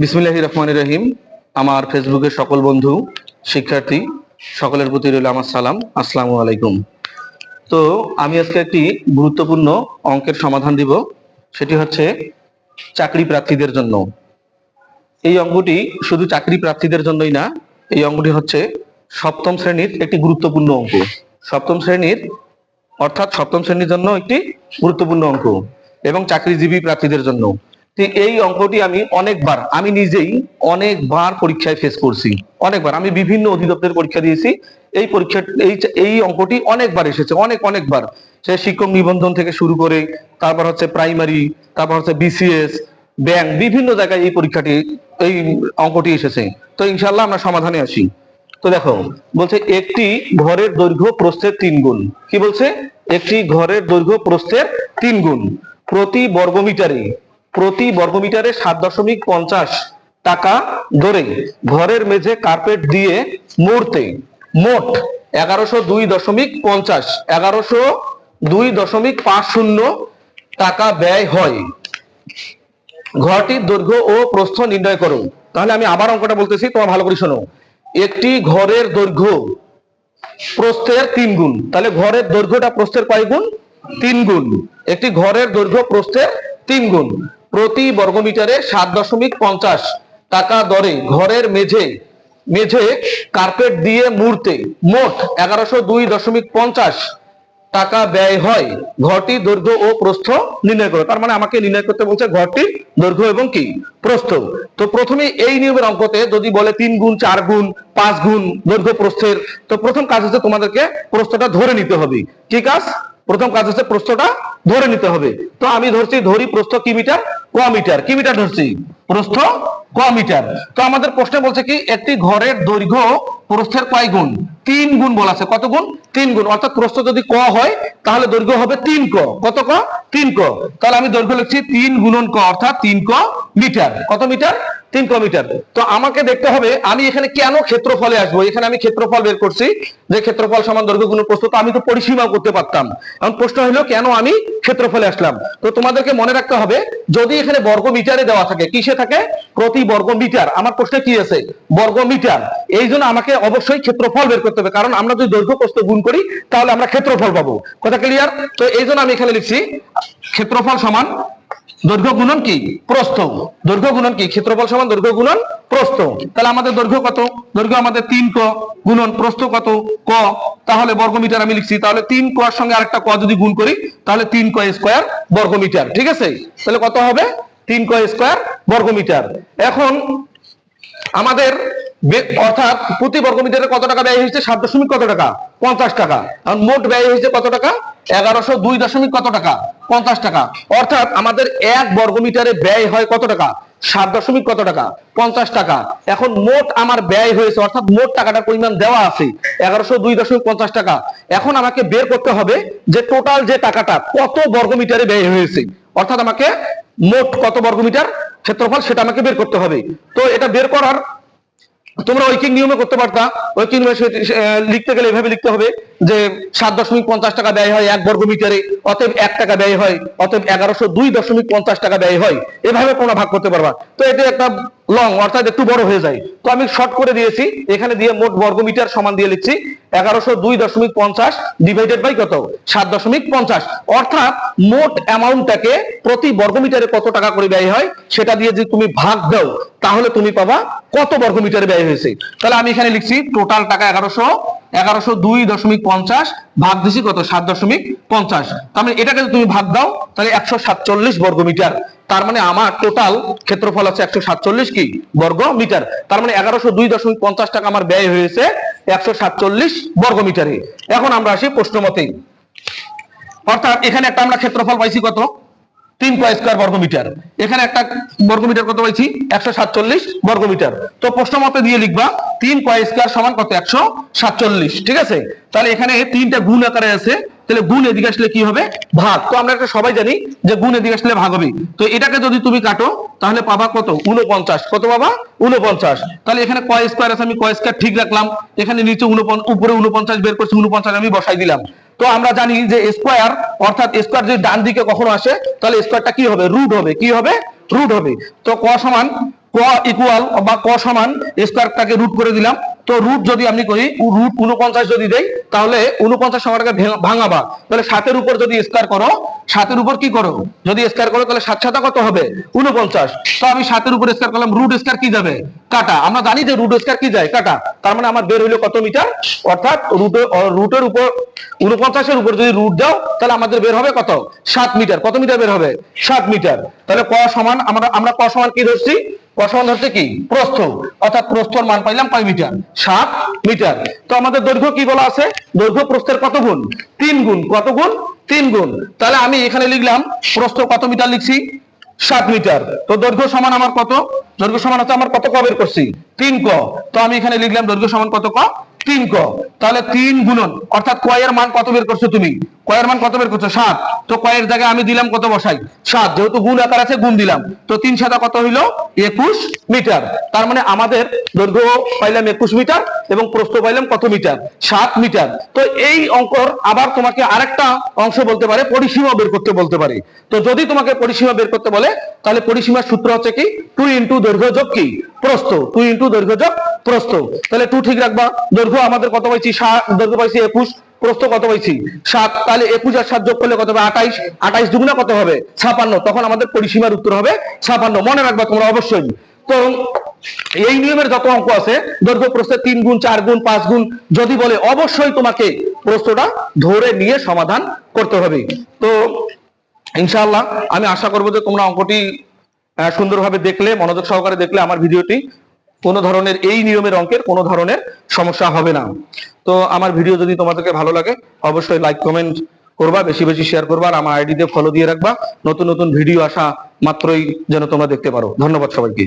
বিসমিল্লাহ রহমান রহিম। আমার ফেসবুকের সকল বন্ধু, শিক্ষার্থী, সকলের প্রতি রইল আমার সালাম। আসসালামু আলাইকুম। তো আমি আজকে একটি গুরুত্বপূর্ণ অঙ্কের সমাধান দিব, সেটি হচ্ছে চাকরি প্রার্থীদের জন্য। এই অঙ্কটি শুধু চাকরি প্রার্থীদের জন্যই না, এই অঙ্কটি হচ্ছে সপ্তম শ্রেণির একটি গুরুত্বপূর্ণ অঙ্ক। সপ্তম শ্রেণির, অর্থাৎ সপ্তম শ্রেণির জন্য একটি গুরুত্বপূর্ণ অঙ্ক, এবং চাকরিজীবী প্রার্থীদের জন্য। এই অঙ্কটি আমি অনেকবার, আমি নিজেই অনেকবার পরীক্ষায় ফেস করছি। অনেকবার, আমি বিভিন্ন অধিদপ্তরের পরীক্ষা দিয়েছি। এই পরীক্ষা এই এই অঙ্কটি অনেকবার এসেছে, অনেক, অনেকবার। সে শিক্ষক নিবন্ধন থেকে শুরু করে, তারপর হচ্ছে প্রাইমারি তারপর হচ্ছে বিসিএস ব্যাংক বিভিন্ন জায়গায় এই পরীক্ষাটি, এই অঙ্কটি এসেছে। তো ইনশাল্লাহ আমরা সমাধানে আসি। তো দেখো, বলছে একটি ঘরের দৈর্ঘ্য প্রস্থের তিন গুণ। কি বলছে? একটি ঘরের দৈর্ঘ্য প্রস্থের তিন গুণ। প্রতি বর্গমিটারে প্রতি বর্গমিটারে সাত দশমিক পঞ্চাশ টাকা ধরে ঘরের মেঝে কার্পেট দিয়ে মুহূর্তে মোট এগারোশো দুই দশমিক পঞ্চাশ, এগারোশো দুই দশমিক পাঁচ শূন্য টাকা ব্যয় হয়। ঘরটির দৈর্ঘ্য ও প্রস্থ নির্ণয় করো। তাহলে আমি আবার অঙ্কটা বলতেছি, তোমার ভালো করে শোনো। একটি ঘরের দৈর্ঘ্য প্রস্থের তিন গুণ। তাহলে ঘরের দৈর্ঘ্যটা প্রস্থের কয় গুণ? তিন গুণ। একটি ঘরের দৈর্ঘ্য প্রস্থের তিন গুণ। প্রতি বর্গমিটারে সাত দশমিক পঞ্চাশ টাকা দরে ঘরের মেঝে মেঝে কার্পেট দিয়ে মুড়তে মোট এগারোশো দুই দশমিক পঞ্চাশ টাকা ব্যয় হয়। ঘরটি দৈর্ঘ্য ও প্রস্থ নির্ণয় করো। তার মানে আমাকে নির্ণয় করতে বলছে ঘরটি দৈর্ঘ্য এবং কি? প্রস্থ। তো প্রথমে এই নিয়মের অঙ্কতে যদি বলে তিন গুণ, চার গুণ, পাঁচ গুণ দৈর্ঘ্য প্রস্থের, তো প্রথম কাজ হচ্ছে তোমাদেরকে প্রস্থটা ধরে নিতে হবে। কি কাজ? প্রথম কাজ হচ্ছে প্রস্থটা ধরে নিতে হবে। তো আমি ধরছি, ধরি প্রস্থ কি মিটার ক মিটার কি মিটার ধরছি, প্রস্থ ক মিটার তো আমাদের প্রশ্নে বলছে কি, একটি ঘরের দৈর্ঘ্য প্রস্থের কয় গুণ? তিন গুণ বলা আছে। কত গুণ? তিন গুণ। অর্থাৎ প্রস্থ যদি ক হয়, তাহলে দৈর্ঘ্য হবে তিন ক। কত ক? তিন ক। তাহলে আমি দৈর্ঘ্য লিখছি তিন গুণন ক। অর্থাৎ তিন ক মিটার। কত মিটার? তিন ক মিটার তো আমাকে দেখতে হবে, আমি এখানে কেন ক্ষেত্রফলে আসব? এখানে আমি ক্ষেত্রফল বের করছি, যে ক্ষেত্রফল সমান দৈর্ঘ্য গুণ প্রস্থ তো আমি তো পরিসীমাও করতে পারতাম। এখন প্রশ্ন হলো, কেন আমি ক্ষেত্রফলে আসলাম? তো তোমাদেরকে মনে রাখতে হবে, যদি এখানে বর্গ মিটারে দেওয়া থাকে, কিসে থাকে? প্রতি বর্গ মিটার। আমার প্রশ্নে কি আছে? বর্গ মিটার। এই জন্য আমাকে অবশ্যই ক্ষেত্রফল বের করতে হবে, কারণ আমরা যদি দৈর্ঘ্য প্রস্থ গুণ করি, তাহলে আমরা ক্ষেত্রফল পাবো। কথা ক্লিয়ার তো এই জন্য আমি এখানে লিখছি, ক্ষেত্রফল সমান দৈর্ঘ্য গুণন কি? প্রস্থ। দৈর্ঘ্য গুণন কি? ক্ষেত্রফল সমান দৈর্ঘ্য গুণন প্রস্থ। তাহলে আমাদের দৈর্ঘ্য কত? দৈর্ঘ্য আমাদের তিন ক গুণন প্রস্থ কত? ক। তাহলে বর্গমিটার আমি লিখছি। তাহলে তিন ক এর সঙ্গে আরেকটা ক যদি গুণ করি, তাহলে তিন ক স্কোয়ার বর্গমিটার। ঠিক আছে? তাহলে কত হবে? তিন ক স্কোয়ার বর্গমিটার। এখন আমাদের অর্থাৎ প্রতি বর্গমিটারে কত টাকা ব্যয় হয়েছে? সাত দশমিক কত টাকা? পঞ্চাশ টাকা। মোট ব্যয় হয়েছে কত টাকা? এগারোশো দুই দশমিক কত টাকা? পঞ্চাশ টাকা। অর্থাৎ আমাদের এক বর্গমিটারে ব্যয় হয় কত টাকা? সাত দশমিক কত টাকা? পঞ্চাশ টাকা। এখন মোট আমার ব্যয় হয়েছে, অর্থাৎ মোট টাকাটার পরিমাণ দেওয়া আছে, এগারোশো দুই দশমিক পঞ্চাশ টাকা। এখন আমাকে বের করতে হবে যে টোটাল যে টাকাটা কত বর্গমিটারে ব্যয় হয়েছে। অর্থাৎ আমাকে মোট কত বর্গমিটার ক্ষেত্রফল সেটা আমাকে বের করতে হবে। তো এটা বের করার তোমরা ঐকিক নিয়মে করতে পারতা। ঐকিক নিয়মে লিখতে গেলে এভাবে লিখতে হবে। যে সাত দশমিক পঞ্চাশ টাকা ব্যয় হয় এক বর্গ মিটারে অতএব এক টাকা ব্যয় হয়, অতএব এগারোশো দুই দশমিক পঞ্চাশ টাকা ব্যয় হয়। এভাবে তোমরা ভাগ করতে পারবা তো এটা একটা লং অর্থাৎ একটু বড় হয়ে যায়। তো আমি শর্ট করে দিয়েছি, এখানে দিয়ে মোট বর্গ মিটার সমান দিয়ে লিখছি, এগারোশো দুই দশমিক পঞ্চাশ ডিভাইডেড বাই কত? সাত দশমিক পঞ্চাশ। অর্থাৎ মোট অ্যামাউন্টটাকে প্রতি বর্গমিটারে কত টাকা করে ব্যয় হয়, সেটা দিয়ে যদি তুমি ভাগ দাও, তাহলে তুমি পাবা কত বর্গমিটারে ব্যয় হয়েছে। তাহলে আমি এখানে লিখছি টোটাল টাকা এগারোশো এগারোশো দুই দশমিক পঞ্চাশ ভাগ দিছি কত? সাত দশমিক পঞ্চাশ। তার মানে এটাকে তুমি ভাগ দাও, তাহলে একশো সাতচল্লিশ বর্গমিটার। তার মানে আমার টোটাল ক্ষেত্রফল আছে একশো সাতচল্লিশ কি? বর্গ মিটার তার মানে এগারোশো দুই দশমিক পঞ্চাশ টাকা আমার ব্যয় হয়েছে একশো সাতচল্লিশ বর্গ মিটারে এখন আমরা আসি প্রশ্ন মতেই। অর্থাৎ এখানে একটা আমরা ক্ষেত্রফল পাইছি কত? তিন কয় স্কোয়ার বর্গমিটার এখানে একটা বর্গমিটার কত পাইছি? একশো সাতচল্লিশ বর্গমিটার তো প্রশ্ন মতে দিয়ে লিখবা, তিন কয় স্কোয়ার সমান কত? একশো সাতচল্লিশ, ঠিক আছে? তাহলে এখানে তিনটা গুণ আকারে আছে তাহলে গুণ এদিকে আসলে কি হবে? ভাগ। তো আমরা একটা সবাই জানি যে গুণ এদিকে আসলে ভাগ হবে। তো এটাকে যদি তুমি কাটো, তাহলে পাবা কত? উনপঞ্চাশ কত পাবা? উনপঞ্চাশ তাহলে এখানে কয় স্কোয়ার আছে? আমি কয় স্কোয়ার ঠিক রাখলাম। এখানে নিচে উপরে উনপঞ্চাশ বের করছি উনপঞ্চাশ আমি বসাই দিলাম। তো আমরা জানি যে স্কোয়ার অর্থাৎ স্কোয়ার যদি ডান দিকে কখনো আসে, তাহলে স্কোয়ারটা কি হবে? রুট হবে। কি হবে? রুট হবে। তো ক সমান? ক ইকুয়াল বা ক সমান স্কোয়ারটাকে রুট করে দিলাম। তো রুট যদি আমি করি রুট উনপঞ্চাশ যদি দেই, তাহলে উনপঞ্চাশ সংখ্যাটাকে ভাঙাবা। তাহলে সাতের উপর যদি স্কোয়ার করো, সাতের উপর কি করো? যদি স্কোয়ার করো, তাহলে সাত সাতা কত হবে? উনপঞ্চাশ তো আমি সাতের উপর স্কোয়ার করলাম রুট স্কোয়ার কি যাবে? কাটা। আমরা জানি যে রুট স্কোয়ার কি যায়? কাটা। তার মানে আমার বের হইল কত মিটার? অর্থাৎ রুটের রুটের উপর উনপঞ্চাশের উপর যদি রুট দাও, তাহলে আমাদের বের হবে কত? সাত মিটার। কত মিটার বের হবে? সাত মিটার। তাহলে ক সমান আমরা আমরা ক সমান কি ধরছি? সমান হচ্ছে কি? প্রস্থ। অর্থাৎ প্রস্থর মান পাইলাম কয় মিটার? সাত মিটার। তো আমাদের দৈর্ঘ্য কি বলা আছে? দৈর্ঘ্য প্রস্থের কত গুণ? তিন গুণ। কত গুণ? তিন গুণ। তাহলে আমি এখানে লিখলাম, প্রস্থ কত মিটার লিখছি? সাত মিটার। তো দৈর্ঘ্য সমান আমার কত? দৈর্ঘ্য সমান হচ্ছে আমার কত ক বের করছি? তিন ক। তো আমি এখানে লিখলাম দৈর্ঘ্য সমান কত ক? তিন ক। তাহলে তিন গুণন, অর্থাৎ কয়ের মান কত বের করছ তুমি? কয়ের মান কত বের করছ? সাত। তো কয়ের জায়গায় আমি দিলাম কত বসাই? সাত। যেহেতু গুণ আকার আছে, গুণ দিলাম। তো তিন সাতা কত হইল? একুশ মিটার। তার মানে আমাদের দৈর্ঘ্য পাইলাম একুশ মিটার এবং প্রস্থ পাইলাম কত মিটার? সাত মিটার। তো এই অঙ্কর আবার তোমাকে আরেকটা অংশ বলতে পারে, পরিসীমা বের করতে বলতে পারে। তো যদি তোমাকে পরিসীমা বের করতে বলে, তাহলে পরিসীমার সূত্র হচ্ছে কি? টু ইন্টু দৈর্ঘ্য যোগ কি? প্রস্থ। টু ইন্টু দৈর্ঘ্য যোগ প্রস্থ। তাহলে টু ঠিক রাখবা। দৈর্ঘ্য আমাদের কত পাইছি? সাত, দৈর্ঘ্য পাইছি একুশ, প্রস্থ কত পাইছি? সাত। তাহলে একুশ আর সাত যোগ করলে কত হবে? আঠাইশ। আঠাইশ দুগুণা কত হবে? ছাপান্ন। তখন আমাদের পরিসীমার উত্তর হবে ছাপান্ন। মনে রাখবা তোমরা অবশ্যই। তো এই নিয়মের যত অঙ্ক আছে, দৈর্ঘ্য, প্রস্থে তিন গুণ, চার গুণ, পাঁচ গুণ, যদি বলে অবশ্যই তোমাকে প্রশ্নটা ধরে নিয়ে সমাধান করতে হবে। তো ইনশাআল্লাহ আমি আশা করব যে তোমরা অঙ্কটি সুন্দরভাবে দেখলে, মনোযোগ সহকারে দেখলে আমার ভিডিওটি কোনো ধরনের এই নিয়মের অঙ্কের কোনো ধরনের সমস্যা হবে না। তো আমার ভিডিও যদি তোমাদেরকে ভালো লাগে, অবশ্যই লাইক কমেন্ট করবা, বেশি বেশি শেয়ার করবা, আর আমার আইডিতে ফলো দিয়ে রাখবা। নতুন নতুন ভিডিও আসা মাত্রই যেন তোমরা দেখতে পারো। ধন্যবাদ সবাইকে।